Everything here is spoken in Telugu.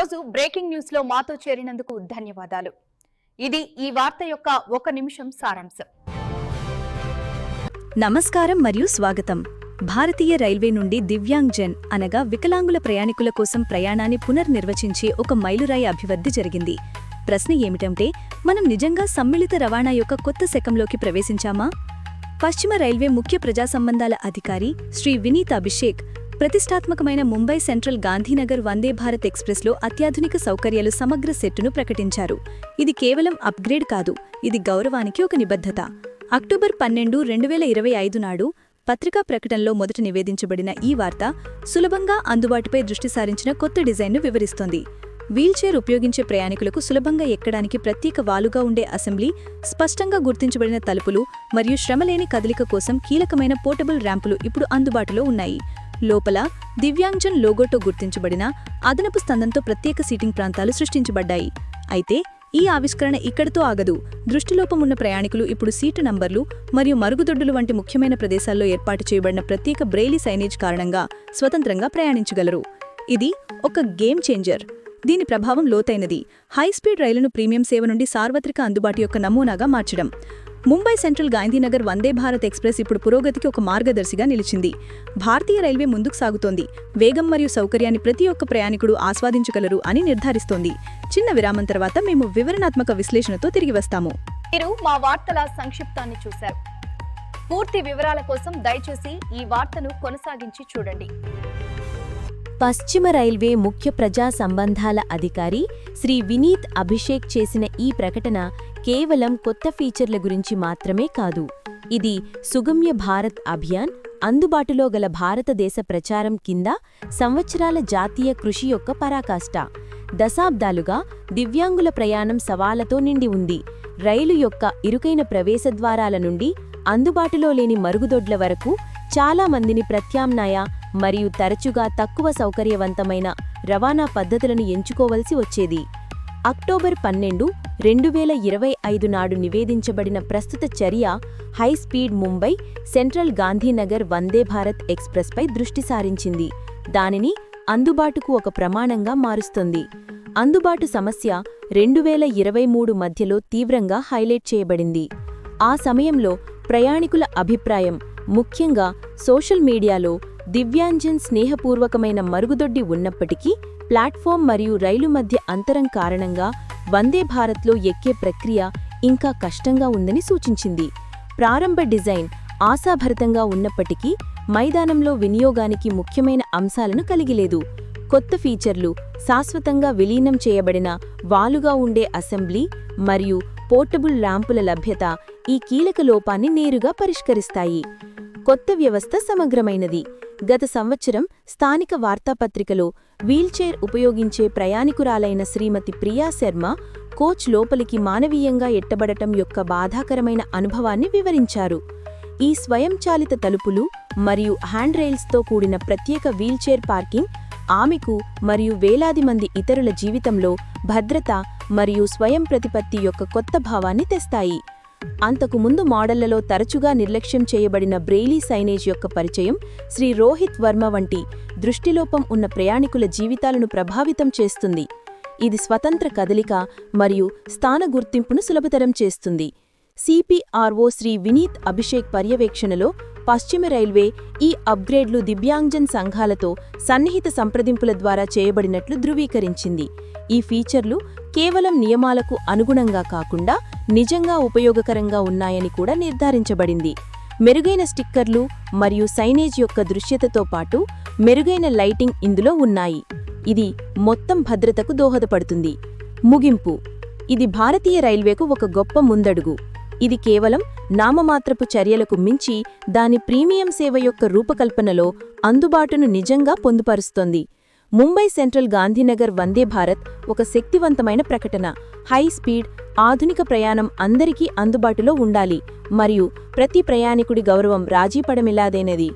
ఈరోజు బ్రేకింగ్ న్యూస్లో మాతో చేరినందుకు ధన్యవాదాలు. ఇది ఈ వార్త యొక్క ఒక నిమిషం సారాంశం. నమస్కారం మరియు స్వాగతం. భారతీయ రైల్వే నుండి దివ్యాంగ్ జన్ అనగా వికలాంగుల ప్రయాణికుల కోసం ప్రయాణాన్ని పునర్నిర్వచించే ఒక మైలురాయి అభివృద్ధి జరిగింది. ప్రశ్న ఏమిటంటే మనం నిజంగా సమ్మిళిత రవాణా యొక్క కొత్త శకంలోకి ప్రవేశించామా? పశ్చిమ రైల్వే ముఖ్య ప్రజా సంబంధాల అధికారి శ్రీ వినీత్ అభిషేక్ ప్రతిష్టాత్మకమైన ముంబై సెంట్రల్ గాంధీనగర్ వందే భారత్ ఎక్స్ప్రెస్లో అత్యాధునిక సౌకర్యాలు సమగ్ర సెట్టును ప్రకటించారు. ఇది కేవలం అప్గ్రేడ్ కాదు ఇది గౌరవానికి ఒక నిబద్ధత. అక్టోబర్ పన్నెండు రెండు వేల ఇరవై ఐదు నాడు పత్రికా ప్రకటనలో మొదట నివేదించబడిన ఈ వార్త సులభంగా అందుబాటుపై దృష్టి సారించిన కొత్త డిజైన్ను వివరిస్తోంది. వీల్చైర్ ఉపయోగించే ప్రయాణికులకు సులభంగా ఎక్కడానికి ప్రత్యేక వాలుగా ఉండే అసెంబ్లీ స్పష్టంగా గుర్తించబడిన తలుపులు మరియు శ్రమలేని కదలిక కోసం కీలకమైన పోర్టబుల్ ర్యాంపులు ఇప్పుడు అందుబాటులో ఉన్నాయి. లోపల దివ్యాంగ్జన్ లోగోతో గుర్తించబడిన అదనపు స్తందంతో ప్రత్యేక సీటింగ్ ప్రాంతాలు సృష్టించబడ్డాయి. అయితే ఈ ఆవిష్కరణ ఇక్కడితో ఆగదు. దృష్టిలోపం ఉన్న ప్రయాణికులు ఇప్పుడు సీటు నంబర్లు మరియు మరుగుదొడ్డులు వంటి ముఖ్యమైన ప్రదేశాల్లో ఏర్పాటు చేయబడిన ప్రత్యేక బ్రెయిలీ సైనేజ్ కారణంగా స్వతంత్రంగా ప్రయాణించగలరు. ఇది ఒక గేమ్ చేంజర్. దీని ప్రభావం లోతైనది. హై స్పీడ్ రైలును ప్రీమియం సేవ నుండి సార్వత్రిక అందుబాటు యొక్క నమూనాగా మార్చడం. ముంబై సెంట్రల్ గాంధీనగర్ వందే భారత్ ఎక్స్ప్రెస్ ఇప్పుడు పురోగతికి ఒక మార్గదర్శిగా నిలిచింది. భారతీయ రైల్వే ముందుకు సాగుతోంది. వేగం మరియు సౌకర్యాన్ని ప్రతి ఒక్క ప్రయాణికుడు ఆస్వాదించగలరు అని నిర్ధారిస్తోంది. చిన్న విరామం తర్వాత మేము వివరణాత్మక విశ్లేషణతో తిరిగి వస్తాము. మీరు మా వార్తల సంక్షిప్తాన్ని చూశారు. పూర్తి వివరాల కోసం దయచేసి ఈ వార్తను కొనసాగించి చూడండి. పశ్చిమ రైల్వే ముఖ్య ప్రజా సంబంధాల అధికారి శ్రీ వినీత్ అభిషేక్ చేసిన ఈ ప్రకటన కేవలం కొత్త ఫీచర్ల గురించి మాత్రమే కాదు ఇది సుగమ్య భారత్ అభియాన్ అందుబాటులో గల భారతదేశ ప్రచారం కింద సంవత్సరాల జాతీయ కృషి యొక్క పరాకాష్ట. దశాబ్దాలుగా దివ్యాంగుల ప్రయాణం సవాళ్ళతో నిండి ఉంది. రైలు యొక్క ఇరుకైన ప్రవేశద్వారాల నుండి అందుబాటులో లేని మరుగుదొడ్ల వరకు చాలా మందిని ప్రత్యామ్నాయ మరియు తరచుగా తక్కువ సౌకర్యవంతమైన రవాణా పద్ధతులను ఎంచుకోవలసి వచ్చేది. అక్టోబర్ పన్నెండు రెండు వేల ఇరవై ఐదు నాడు నివేదించబడిన ప్రస్తుత చర్య high speed Mumbai Central Gandhinagar Vande Bharat ఎక్స్ప్రెస్పై దృష్టి సారించింది. దానిని అందుబాటుకు ఒక ప్రమాణంగా మారుస్తుంది. అందుబాటు సమస్య రెండు వేల ఇరవై మూడు మధ్యలో తీవ్రంగా హైలైట్ చేయబడింది. ఆ సమయంలో ప్రయాణికుల అభిప్రాయం ముఖ్యంగా సోషల్ మీడియాలో దివ్యాంజన్ స్నేహపూర్వకమైన మరుగుదొడ్డి ఉన్నప్పటికీ ప్లాట్ఫామ్ మరియు రైలు మధ్య అంతరం కారణంగా వందే భారత్లో ఎక్కే ప్రక్రియ ఇంకా కష్టంగా ఉందని సూచించింది. ప్రారంభ డిజైన్ ఆశాభరితంగా ఉన్నప్పటికీ మైదానంలో వినియోగానికి ముఖ్యమైన అంశాలను కలిగిలేదు. కొత్త ఫీచర్లు శాశ్వతంగా విలీనం చేయబడిన వాలుగా ఉండే అసెంబ్లీ మరియు పోర్టబుల్ ర్యాంపుల లభ్యత ఈ కీలక లోపాన్ని నేరుగా పరిష్కరిస్తాయి. కొత్త వ్యవస్థ సమగ్రమైనది. గత సంవత్సరం స్థానిక వార్తాపత్రికలో వీల్చైర్ ఉపయోగించే ప్రయాణికురాలైన శ్రీమతి ప్రియా శర్మ కోచ్ లోపలికి మానవీయంగా ఎట్టబడటం యొక్క బాధాకరమైన అనుభవాన్ని వివరించారు. ఈ స్వయంచాలిత తలుపులు మరియు హ్యాండ్ రైల్స్తో కూడిన ప్రత్యేక వీల్చైర్ పార్కింగ్ ఆమెకు మరియు వేలాది మంది ఇతరుల జీవితంలో భద్రత మరియు స్వయం ప్రతిపత్తి యొక్క కొత్త భావాన్ని తెస్తాయి. అంతకు ముందు మోడళ్ళలో తరచుగా నిర్లక్ష్యం చేయబడిన బ్రెయిలీ సైనేజ్ యొక్క పరిచయం శ్రీ రోహిత్ వర్మ వంటి దృష్టిలోపం ఉన్న ప్రయాణికుల జీవితాలను ప్రభావితం చేస్తుంది. ఇది స్వతంత్ర కదలిక మరియు స్థాన గుర్తింపును సులభతరం చేస్తుంది. సిపిఆర్ఓ శ్రీ వినీత్ అభిషేక్ పర్యవేక్షణలో పశ్చిమ రైల్వే ఈ అప్గ్రేడ్లు దివ్యాంగ్జన్ సంఘాలతో సన్నిహిత సంప్రదింపుల ద్వారా చేయబడినట్లు ధృవీకరించింది. ఈ ఫీచర్లు కేవలం నియమాలకు అనుగుణంగా కాకుండా నిజంగా ఉపయోగకరంగా ఉన్నాయని కూడా నిర్ధారించబడింది. మెరుగైన స్టిక్కర్లు మరియు సైనేజ్ యొక్క దృశ్యతతో పాటు మెరుగైన లైటింగ్ ఇందులో ఉన్నాయి. ఇది మొత్తం భద్రతకు దోహదపడుతుంది. ముగింపు. ఇది భారతీయ రైల్వేకు ఒక గొప్ప ముందడుగు. ఇది కేవలం నామమాత్రపు చర్యలకు మించి దాని ప్రీమియం సేవ యొక్క రూపకల్పనలో అందుబాటును నిజంగా పొందుపరుస్తోంది. ముంబై సెంట్రల్ గాంధీనగర్ వందే భారత్ ఒక శక్తివంతమైన ప్రకటన. హై స్పీడ్ ఆధునిక ప్రయాణం అందరికీ అందుబాటులో ఉండాలి. మరియు ప్రతి ప్రయాణికుడి గౌరవం రాజీపడమిలాదైనది.